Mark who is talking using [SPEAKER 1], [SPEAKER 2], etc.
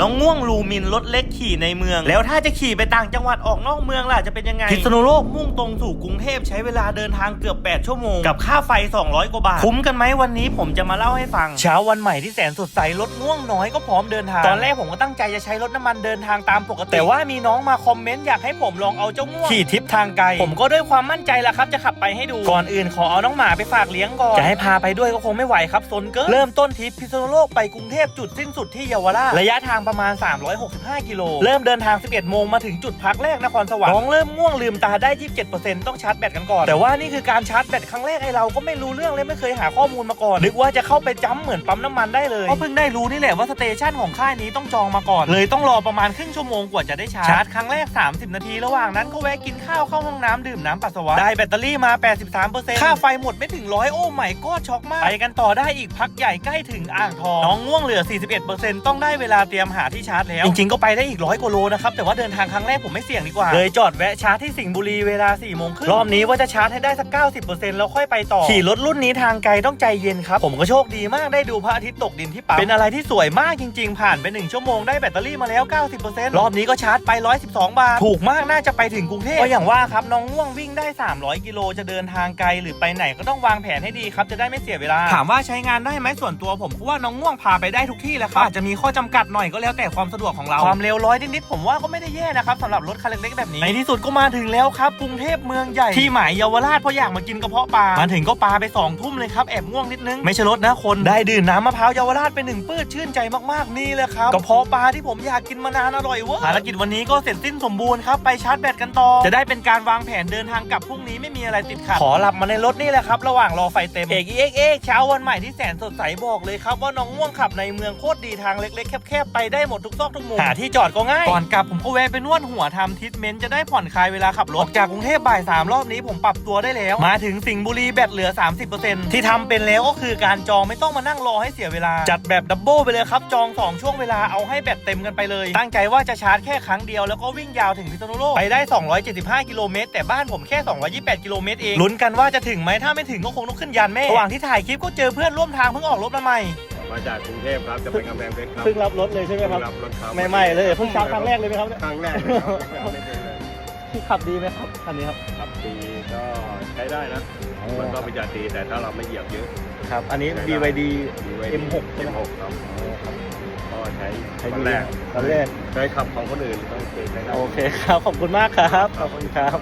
[SPEAKER 1] น้องง่วงลูมินรถเล็กขี่ในเมือง แล้วถ้าจะขี่ไปต่างจังหวัดออกนอกเมืองล่ะจะเป็นยังไงพิษณุโลกมุ่งตรงสู่กรุงเทพใช้เวลาเดินทางเกือบ 8 ชั่วโมง กับค่าไฟ 200 กว่าบาท คุ้มกันไหมวันนี้ผมจะมาเล่าให้ฟัง เช้าวันใหม่ที่แสนสดใสรถง่วงน้อยก็พร้อมเดินทาง ตอนแรกผมก็ตั้งใจจะใช้รถน้ำมันเดินทางตามปกติแต่ว่ามีน้องมาคอมเมนต์อยากให้ผมลองเอาเจ้าง่วงขี่ทริปทางไกลผมก็ด้วยความมั่นใจละครับจะขับไปให้ดูก่อนอื่นขอเอาน้องหมาไปฝากเลี้ยงก่อนจะให้พาไปด้วยก็คงไม่ไหวครับซนเกินเริ่มต้นทริปพิษณุโลกไปกรุงเทพจุดสิ้นสุดที่เยาวราชระยะทางประมาณ 365 กิโล เริ่มเดินทาง 11 โมงมาถึงจุดพักแรกนครสวรรค์น้องเริ่มง่วงลืมตาได้ 27%ต้องชาร์จแบตกันก่อน แต่ว่านี่คือการชาร์จแบตครั้งแรกไอเราก็ไม่รู้เรื่องเลยไม่เคยหาข้อมูลมาก่อนนึกว่าจะเข้าไปจ้ำเหมือนปั๊มน้ำมันได้เลยก็เพิ่งได้รู้นี่แหละว่าสเตชันของค่ายนี้ต้องจองมาก่อน เลยต้องรอประมาณครึ่งชั่วโมงกว่าจะได้ชาร์จชาร์จครั้งแรก 30 นาทีระหว่างนั้นก็แวะกินข้าวเข้าห้องน้ำดื่มน้ำปัสสาวะได้แบตเตอรี่มา 83%ค่าไฟหมดไม่ถึงร้อยโอ้ไม่ก็ช็อกมากไปกันต่อได้อีกพักใหญ่ใกล้ถึงอ่างทองน้องง่วงเหลือ 41%ต้องได้เวลาเตรียมหาที่ชาร์จแล้ว จริงๆก็ไปได้อีกร้อยกว่าโลนะครับ แต่ว่าเดินทางครั้งแรกผมไม่เสี่ยงดีกว่า เลยจอดแวะชาร์จที่สิงห์บุรีเวลา4ี่โมงครึ่งรอบนี้ว่าจะชาร์จให้ได้สัก90%แล้วค่อยไปต่อ ขี่รถรุ่นนี้ทางไกลต้องใจเย็นครับ ผมก็โชคดีมากได้ดูพระอาทิตย์ตกดินที่ปั๊มเป็นอะไรที่สวยมากจริง ๆ ผ่านไป1ชั่วโมงได้แบตเตอรี่มาแล้ว 90%รอบนี้ก็ชาร์จไป 112 บาท ถูกมากน่าจะไปถึงกรุงเทพก็อย่างว่าครับน้องง่วงวิ่งได้ 300 กิโลจะเดินทางไกลหรือไปไหนก็ต้องวางแผนให้ดีครับจะได้ไม่เสียเวลา ถามว่าใช้งานได้ไหมส่วนตัวผมเพราะว่าน้องง่วงพาไปได้ทุกที่แหล้วครับอาจจะมีข้อจำกัดหน่อยก็แล้วแต่ความสะดวกของเรา ความเร็วร้อยนิดๆผมว่าก็ไม่ได้แย่นะครับสำหรับรถคันเล็กๆแบบนี้ ในที่สุดก็มาถึงแล้วครับกรุงเทพเมืองใหญ่ที่หมายเยาวราชเพราะอยากมากินกระเพาะปลา มาถึงก็ปลาไปสองทุ่มเลยครับแอบง่วงนิดนึง ไม่ใช่รถนะคน ได้ดื่มน้ำมะพร้าวเยาวราชไปหนึ่งปื้ดชื่นใจมากๆนี่แหละครับกระเพาะปลาที่ผมอยากกินมานานอร่อยเวอร์ภารกิจวันนี้ก็เสร็จสิ้นสมบูรณ์ครับไปชาร์จแบตกันต่อ จะได้เป็นการวางแผนเดินทางกลับพรุ่งนี้ไม่มีอะไรติดขัดขอหลับมาในรถนี่แหละครับระหว่างรอไฟเต็มเอกเอกเอกเช้าวันใหม่ที่แสนสดใสบอกเลยครับว่าน้องง่วงขับในเมืองโคตรดีทางเล็กๆแคบๆไปได้หมดทุกซอกทุกมุมหาที่จอดก็ง่ายก่อนกลับผมก็แวะไปนวดหัวทำทรีทเมนต์จะได้ผ่อนคลายเวลาขับรถออกจากกรุงเทพบ่ายสามรอบนี้ผมปรับตัวได้แล้ว มาถึงสิงห์บุรีแบตเหลือ 30%ที่ทำเป็นแล้วก็คือการจองไม่ต้องมานั่งรอให้เสียเวลา จัดแบบดับเบิลไปเลยครับจอง2ช่วงเวลาเอาให้แบตเต็มกันไปเลย ตั้งใจว่าจะชาร์จแค่ครั้งเดียวแล้วก็วิ่งยาวถึงพิษณุโลกไปได้ 275 กิโลเมตรแต่บ้านผมแค่ 228 กิโลเมตรเองลุ้นกันว่าจะถึงไหมถ้าไม่ถึงก็คงต้องขึ้นยานแม่ระหว่างที่ถ่ายคลิปก็เจอเพื่อนร่วมทางเพิ่งออกรถมาใหม่
[SPEAKER 2] มาจากกรุงเทพครับจะไปกำแพงเพชรครับ
[SPEAKER 1] เพิ่งรับรถเลยใช่ไหมครับ
[SPEAKER 2] รับรถครับ
[SPEAKER 1] ใหม่ๆเลยเพิ่งชาร์จครั้งแรกเลยไหมครับเนี่ย
[SPEAKER 2] ครั้งแรกเลยครับไม่เป็นเลย
[SPEAKER 1] ขับดีไหมครับคันนี้ครับ
[SPEAKER 2] ขับดีก็ใช้ได้นะมันก็ประหยัดดีแต่ถ้าเราไม่เหยียบเยอะ
[SPEAKER 1] ครับ อันนี้ BYD
[SPEAKER 2] ดีไว้
[SPEAKER 1] M6 ใช่ไหม
[SPEAKER 2] M6 ครับก็ใช้
[SPEAKER 1] ใช้
[SPEAKER 2] วั
[SPEAKER 1] ดี
[SPEAKER 2] นแรก
[SPEAKER 1] วันแรก
[SPEAKER 2] ใช้ขับของคนอื่นต้องเก่งได้
[SPEAKER 1] โอเคครับขอบคุณมากครับขอบคุณครับ